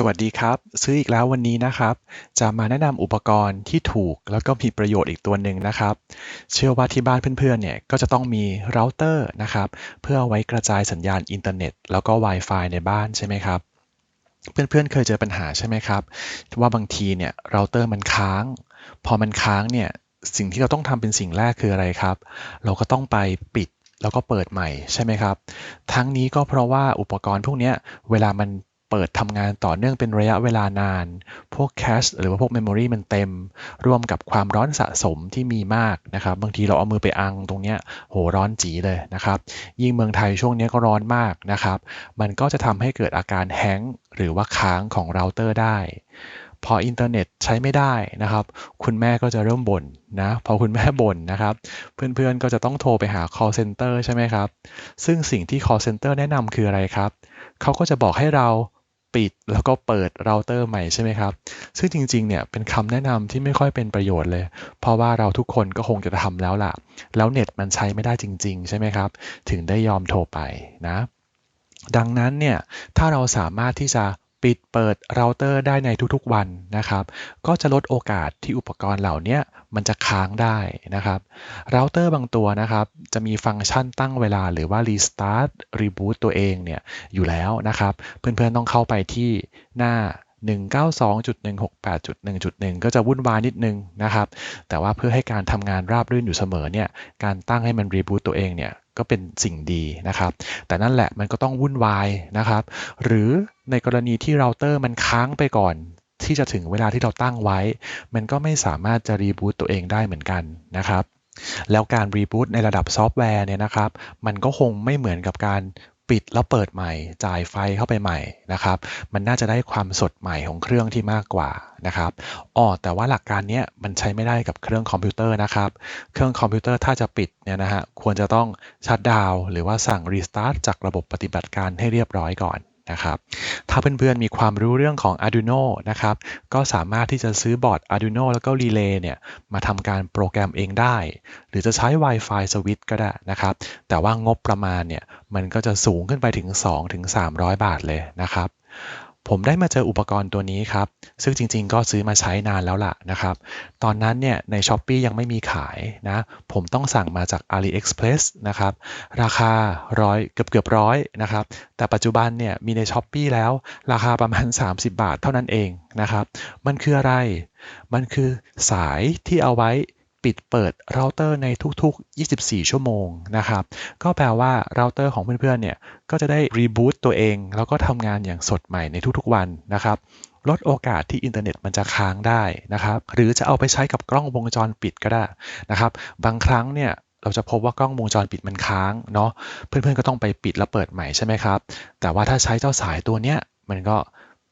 สวัสดีครับ ซื้ออีกแล้ววันนี้นะครับ จะมาแนะนำอุปกรณ์ที่ถูกแล้วก็มีประโยชน์อีกตัวหนึ่งนะครับ เชื่อว่าที่บ้านเพื่อนๆเนี่ยก็จะต้องมีเราเตอร์นะครับเพื่อเอาไว้กระจายสัญญาณอินเทอร์เน็ต แล้วก็ Wi-Fi ในบ้านใช่ไหมครับเพื่อนๆเคยเจอปัญหาใช่ไหมครับว่าบางทีเนี่ยเราเตอร์มันค้าง พอมันค้างเนี่ยสิ่งที่เราต้องทำเป็นสิ่งแรกคืออะไรครับ เราก็ต้องไปปิดแล้วก็เปิดใหม่ใช่ไหมครับ ทั้งนี้ก็เพราะว่าอุปกรณ์พวกนี้เวลามัน เปิดทำงานต่อเนื่องเป็นระยะเวลานาน พวกแคชหรือว่าพวกเมมโมรีมันเต็ม ร่วมกับความร้อนสะสมที่มีมากนะครับ บางทีเราเอามือไปอังตรงเนี้ยโหร้อนจีเลยนะครับ ยิ่งเมืองไทยช่วงนี้ก็ร้อนมากนะครับ มันก็จะทำให้เกิดอาการแฮงหรือว่าค้างของเราเตอร์ได้พออินเทอร์เน็ตใช้ไม่ได้นะครับ คุณแม่ก็จะเริ่มบ่นนะ พอคุณแม่บ่นนะครับ เพื่อนๆ ก็จะต้องโทรไปหา call center ใช่ไหมครับ ซึ่งสิ่งที่ call center แนะนำคืออะไรครับ เขาก็จะบอกให้เรา ปิดแล้วก็เปิดเราเตอร์ใหม่ใช่ไหมครับ ซึ่งจริงๆ เนี่ยเป็นคำแนะนำที่ไม่ค่อยเป็นประโยชน์เลย เพราะว่าเราทุกคนก็คงจะทำแล้วล่ะ แล้วเน็ตมันใช้ไม่ได้จริง ๆ ใช่ไหมครับ ถึงได้ยอมโทรไปนะ ดังนั้นเนี่ย ถ้าเราสามารถที่จะ ปิดเปิดเราเตอร์ได้ในทุกๆวันนะครับ ก็จะลดโอกาสที่อุปกรณ์เหล่านี้มันจะค้างได้นะครับเราเตอร์บางตัวนะครับ จะมีฟังก์ชันตั้งเวลาหรือว่า restart reboot ตัวเองเนี่ยอยู่แล้วนะครับ เพื่อนๆต้องเข้าไปที่หน้า 192.168.1.1 ก็จะวุ่นวายนิดนึงนะครับ แต่ว่าเพื่อให้การทำงานราบรื่นอยู่เสมอเนี่ย การตั้งให้มันรีบูตตัวเองเนี่ย ก็เป็นสิ่งดีนะครับ แต่นั่นแหละมันก็ต้องวุ่นวายนะครับ หรือในกรณีที่เราเตอร์มันค้างไปก่อนที่จะถึงเวลาที่เราตั้งไว้ มันก็ไม่สามารถจะรีบูตตัวเองได้เหมือนกันนะครับ แล้วการรีบูตในระดับซอฟต์แวร์เนี่ยนะครับ มันก็คงไม่เหมือนกับการ ปิดแล้วเปิดใหม่ จ่ายไฟเข้าไปใหม่นะครับ มันน่าจะได้ความสดใหม่ของเครื่องที่มากกว่านะครับอ๋อแต่ว่าหลักการนี้มันใช้ไม่ได้กับเครื่องคอมพิวเตอร์นะครับ เครื่องคอมพิวเตอร์ถ้าจะปิดเนี่ยนะฮะควรจะต้องชัดดาวหรือว่าสั่งรีสตาร์ทจากระบบปฏิบัติการให้เรียบร้อยก่อน นะครับ ถ้าเพื่อนๆมีความรู้เรื่องของ Arduino นะครับ ก็สามารถที่จะซื้อบอร์ด Arduino แล้วก็ Relay เนี่ยมาทำการโปรแกรมเองได้ หรือจะใช้ Wi-Fi สวิตก็ได้นะครับ แต่ว่างบประมาณเนี่ยมันก็จะสูงขึ้นไปถึง 2-300 บาทเลยนะครับ ผมได้มาเจออุปกรณ์ตัวนี้ครับ ซึ่งจริงๆ ก็ซื้อมาใช้นานแล้วล่ะนะครับ ตอนนั้นเนี่ยใน s h อ p e e ยังไม่มีขายนะ ผมต้องสั่งมาจาก AliExpress นะครับ ราคาร้อยเกือบเกือบร้อยนะครับ แต่ปัจจุบันเนี่ยมีใน s h อ p e e แล้วราคาประมาณ 30 บาทเท่านั้นเองนะครับ มันคืออะไร มันคือสายที่เอาไว้ ปิดเปิดเราเตอร์ในทุกๆ 24 ชั่วโมงนะครับ ก็แปลว่าเราเตอร์ของเพื่อนๆ เนี่ย ก็จะได้รีบูตตัวเอง แล้วก็ทำงานอย่างสดใหม่ในทุกๆ วันนะครับ ลดโอกาสที่อินเทอร์เน็ตมันจะค้างได้นะครับ หรือจะเอาไปใช้กับกล้องวงจรปิดก็ได้นะครับ บางครั้งเนี่ยเราจะพบว่ากล้องวงจรปิดมันค้างเนาะ เพื่อนๆ ก็ต้องไปปิดแล้วเปิดใหม่ใช่ไหมครับ แต่ว่าถ้าใช้เจ้าสายตัวเนี้ยมันก็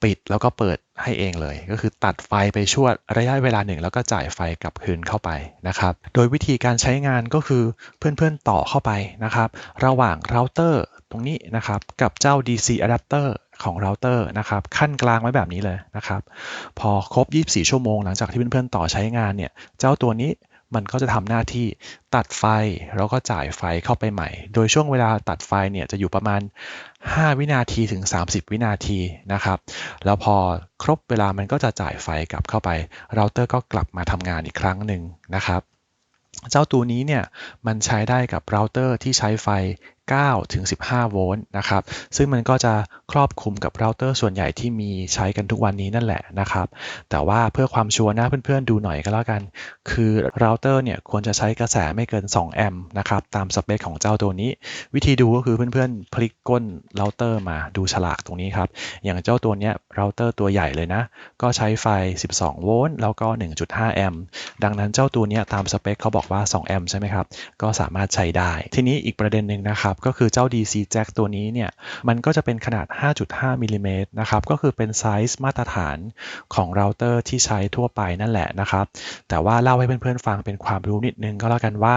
ปิดแล้วก็เปิดให้เองเลย ก็คือตัดไฟไปช่วระยะเวลาหนึ่ง แล้วก็จ่ายไฟกลับคืนเข้าไปนะครับ โดยวิธีการใช้งานก็คือเพื่อนๆต่อเข้าไปนะครับ ระหว่างเราเตอร์ตรงนี้นะครับ กับเจ้า DC adapter ของเราเตอร์นะครับ ขั้นกลางไว้แบบนี้เลยนะครับ พอครบ 24 ชั่วโมงหลังจากที่เพื่อนๆต่อใช้งานเนี่ย เจ้าตัวนี้ มันก็จะทำหน้าที่ตัดไฟแล้วก็จ่ายไฟเข้าไปใหม่ โดยช่วงเวลาตัดไฟเนี่ยจะอยู่ประมาณ 5 วินาทีถึง 30 วินาทีนะครับ แล้วพอครบเวลามันก็จะจ่ายไฟกลับเข้าไปเราเตอร์ก็กลับมาทำงานอีกครั้งหนึ่งนะครับ เจ้าตัวนี้เนี่ยมันใช้ได้กับเราเตอร์ที่ใช้ไฟ 9ถึง15 โวลต์นะครับ ซึ่งมันก็จะครอบคลุมกับเราเตอร์ส่วนใหญ่ที่มีใช้กันทุกวันนี้นั่นแหละนะครับ แต่ว่าเพื่อความชัวร์นะเพื่อนๆดูหน่อยก็แล้วกัน คือเราเตอร์เนี่ยควรจะใช้กระแสไม่เกิน 2 แอมป์นะครับ ตามสเปคของเจ้าตัวนี้ วิธีดูก็คือเพื่อนๆ พลิกก้นเราเตอร์มาดูฉลากตรงนี้ครับ อย่างเจ้าตัวเนี้ยเราเตอร์ตัวใหญ่เลยนะ ก็ใช้ไฟ 12 โวลต์แล้วก็ 1.5 แอมป์ ดังนั้นเจ้าตัวเนี้ยตามสเปคเขาบอกว่า 2 แอมป์ใช่ไหมครับ ก็สามารถใช้ได้ ทีนี้อีกประเด็นหนึ่งนะครับก็คือเจ้า DC Jack ตัวนี้เนี่ย มันก็จะเป็นขนาด 5.5มิลิเมตรนะครับ ก็คือเป็นไซส์มาตรฐานของเราเตอร์ที่ใช้ทั่วไปนั่นแหละนะครับ แต่ว่าเล่าให้เพื่อนๆฟังเป็นความรู้นิดนึงก็แล้วกันว่า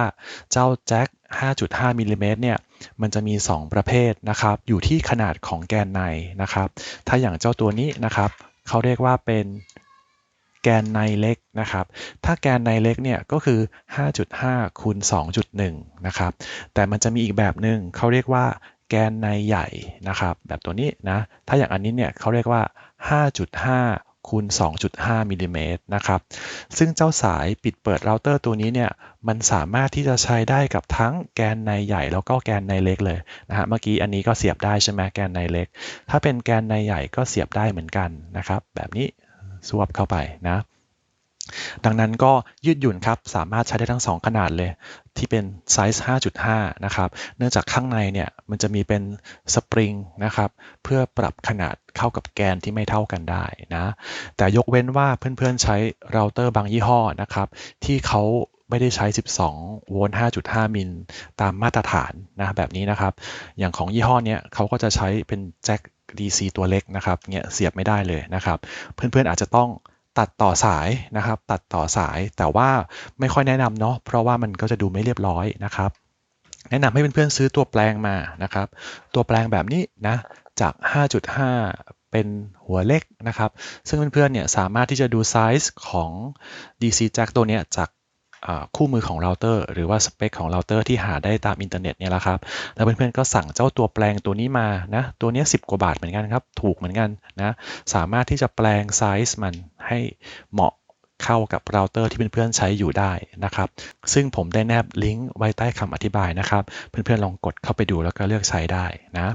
เจ้าแจ็ค5.5มิลิเมตรเนี่ย มันจะมี 2 ประเภทนะครับ อยู่ที่ขนาดของแกนในนะครับ ถ้าอย่างเจ้าตัวนี้นะครับ เขาเรียกว่าเป็น แกนในเล็กนะครับ ถ้าแกนในเล็กเนี่ยก็คือ 5.5คูณ2.1 นะครับ แต่มันจะมีอีกแบบหนึ่งเขาเรียกว่าแกนในใหญ่นะครับ แบบตัวนี้นะ ถ้าอย่างอันนี้เนี่ยเขาเรียกว่า 5.5คูณ2.5มิลลิเมตรนะครับ ซึ่งเจ้าสายปิดเปิดเราเตอร์ตัวนี้เนี่ย มันสามารถที่จะใช้ได้กับทั้งแกนในใหญ่แล้วก็แกนในเล็กเลยนะฮะ เมื่อกี้อันนี้ก็เสียบได้ใช่ไหมแกนในเล็ก ถ้าเป็นแกนในใหญ่ก็เสียบได้เหมือนกันนะครับ แบบนี้ สวบเข้าไปนะ ดังนั้นก็ยืดหยุ่นครับ สามารถใช้ได้ทั้ง 2 ขนาดเลย ที่เป็นไซส์ 5.5 นะครับ เนื่องจากข้างในเนี่ยมันจะมีเป็นสปริงนะครับ เพื่อปรับขนาดเข้ากับแกนที่ไม่เท่ากันได้นะ แต่ยกเว้นว่าเพื่อนๆใช้เราเตอร์บางยี่ห้อนะครับ ที่เขาไม่ได้ใช้ 12 โวลต์ 5.5 มิล ตามมาตรฐานนะแบบนี้นะครับ อย่างของยี่ห้อเนี้ยเขาก็จะใช้เป็นแจ็ค DC ตัวเล็กนะครับเนี่ยเสียบไม่ได้เลยนะครับ เพื่อนๆอาจจะต้องตัดต่อสายนะครับ ตัดต่อสายแต่ว่าไม่ค่อยแนะนำเนาะเพราะว่ามันก็จะดูไม่เรียบร้อยนะครับ แนะนำให้เพื่อนๆซื้อตัวแปลงมานะครับ ตัวแปลงแบบนี้นะจาก 5.5 เป็นหัวเล็กนะครับ ซึ่งเพื่อนๆเนี่ยสามารถที่จะดูไซส์ของ DC jack ตัวเนี้ยจาก คู่มือของเราเตอร์หรือว่าสเปคของเราเตอร์ที่หาได้ตามอินเทอร์เน็ตเนี่ยแหละครับ แล้วเพื่อนๆก็สั่งเจ้าตัวแปลงตัวนี้มานะตัวนี้ 10 กว่าบาทเหมือนกันครับ ถูกเหมือนกันนะสามารถที่จะแปลงไซส์มันให้เหมาะเข้ากับเราเตอร์ที่เพื่อนๆใช้อยู่ได้นะครับ ซึ่งผมได้แนบลิงก์ไว้ใต้คำอธิบายนะครับ เพื่อนๆลองกดเข้าไปดูแล้วก็เลือกใช้ได้นะ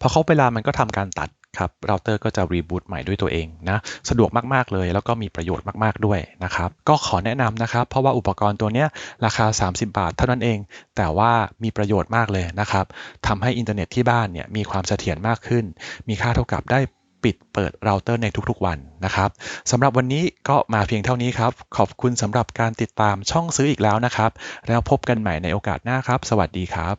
พอเข้าเวลามันก็ทำการตัด ครับเราเตอร์ก็จะรีบูตใหม่ด้วยตัวเองนะสะดวกมาก ๆ เลย แล้วก็มีประโยชน์มาก ๆ ด้วยนะครับก็ขอแนะนำนะครับ เพราะว่าอุปกรณ์ตัวเนี้ยราคา 30 บาทเท่านั้นเอง แต่ว่ามีประโยชน์มากเลยนะครับทำให้อินเทอร์เน็ตที่บ้านเนี่ยมีความเสถียรมากขึ้น มีค่าเท่ากับได้ปิดเปิดเราเตอร์ในทุกๆวันนะครับสำหรับวันนี้ก็มาเพียงเท่านี้ครับ ขอบคุณสำหรับการติดตามช่องซื้ออีกแล้วนะครับ แล้วพบกันใหม่ในโอกาสหน้าครับ สวัสดีครับ